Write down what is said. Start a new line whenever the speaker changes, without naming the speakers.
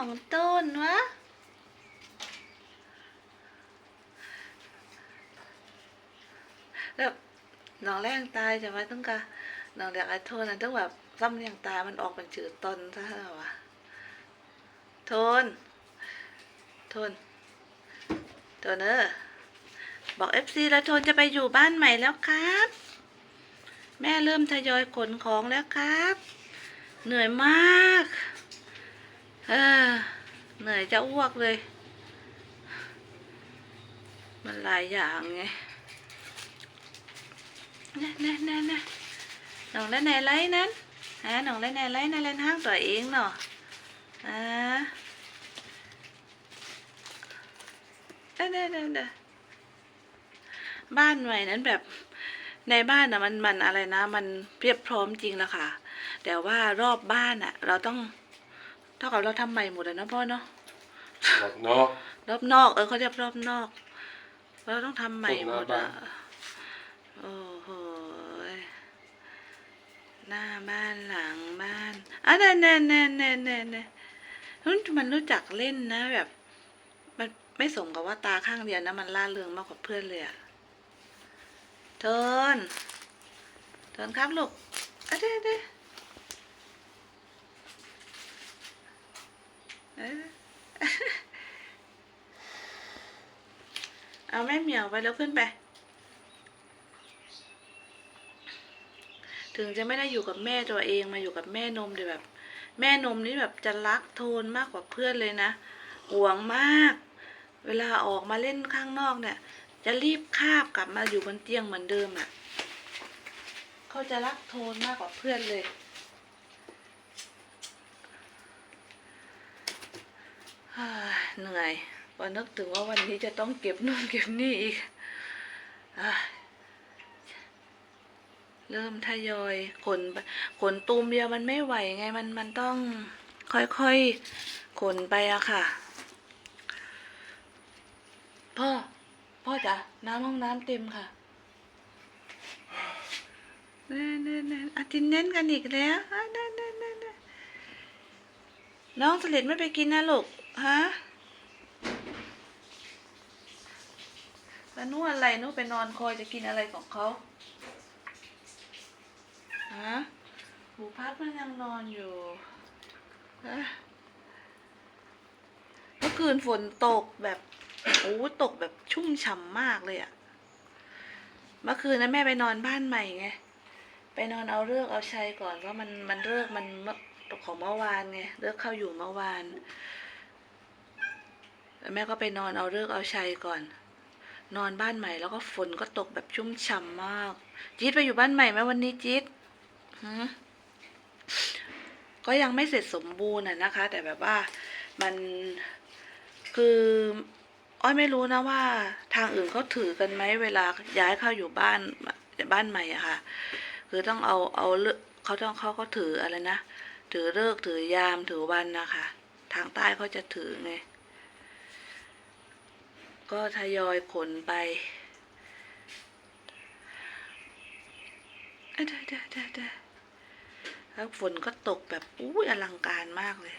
องต้นวะแล้วน้องแรงตายจะไหมต้องกะน้องเรียกไอ้โทนนะต้องแบบซ้ำเรียงตายมันออกเป็นจืดตนซะแล้ววะโทน โทน โทนเออบอกเอฟซีแล้วโทนจะไปอยู่บ้านใหม่แล้วครับ แม่เริ่มทยอยขนของแล้วครับ เหนื่อยมาก เออเหนื่อยจะอ้วกเลย มันหลายอย่างไงน่น่น่น่น้องเล่นไหนไรนั้นฮะน้องเล่นไหนไรนั่นเล่นห้างตัวเองเนาะอ่าเด้อเด้อเด้อเด้บ้านใหม่นั้นแบบในบ้านนะมันมันอะไรนะ มันเพียบพร้อมจริงแล้วค่ะ แต่ว่ารอบบ้านอะเราต้อง เท่ากับเราทำใหม่หมดเลยนะพ่อเนาะ
หมดเนาะ
รอบนอกเออเขาเรียกรอบนอก เราต้องทำใหม่หมด
ตรงหน้า
อะ
บ้าน
โอ้โหยหน้าบ้านหลังบ้านอะแน่แน่แน่แน่แน่แน่มันมันรู้จักเล่นนะแบบ มันไม่สมกับว่าตาข้างเดียวนะ มันล่าเริงมากกว่าเพื่อนเลยอะเทินเทินครับลูกอะเด้เด้ เอาแม่เหมียวไปแล้วขึ้นไป ถึงจะไม่ได้อยู่กับแม่ตัวเองมาอยู่กับแม่นมเดี๋ยวแบบ แม่นมนี่แบบจะรักโทนมากกว่าเพื่อนเลยนะห่วงมาก เวลาออกมาเล่นข้างนอกเนี่ย จะรีบคาบกลับมาอยู่บนเตียงเหมือนเดิมอะ่ะ เขาจะรักโทนมากกว่าเพื่อนเลย เหนื่อยพอนึกถึงว่าวันนี้จะต้องเก็บนู่นเก็บนี่อีกอเริ่มทยอยขนขนตูมเดียวมันไม่ไหวไงมันมันต้องค่อยๆขนไปอะค่ะ พ่อ พ่อจ๋าน้ำห้องน้ำเต็มค่ะเน่เน่เน่อาทินเน้นกันอีกแล้วอะเน่เน่เน่เน่ น้องสลิดไม่ไปกินนะลูก ฮะแล้วนู่อะไรนู่ไปนอนคอยจะกินอะไรของเขาฮะหูพัดมันยังนอนอยู่ฮะเมื่อคืนฝนตกแบบโอ้ตกแบบชุ่มฉ่ำมากเลยอะเมื่อคืนนะแม่ไปนอนบ้านใหม่ไง ไปนอนเอาเลิกเอาชัยก่อนเพราะมันมันเลิกมันเมื่อ ของเมื่อวานไงเลิกเข้าอยู่เมื่อวานแม่ก็ไปนอนเอาเลิกเอาชัยก่อน นอนบ้านใหม่แล้วก็ฝนก็ตกแบบชุ่มฉ่ำมาก จี๊ดไปอยู่บ้านใหม่ไหมวันนี้จี๊ดก็ยังไม่เสร็จสมบูรณ์อะนะคะ แต่แบบว่ามันคืออ้อยไม่รู้นะว่า ทางอื่นเขาถือกันไหมเวลาย้ายเข้าอยู่บ้านบ้านใหม่อะค่ะ คือต้องเอาเอาเลิกเขาต้องเขาก็ถืออะไรนะ ถือเลิกถือยามถือวันนะคะ ทางใต้เขาจะถือไง ก็ทยอยขนไปเด้อเด้อเด้อเด้อแล้วฝนก็ตกแบบ อุ้ยอลังการมากเลย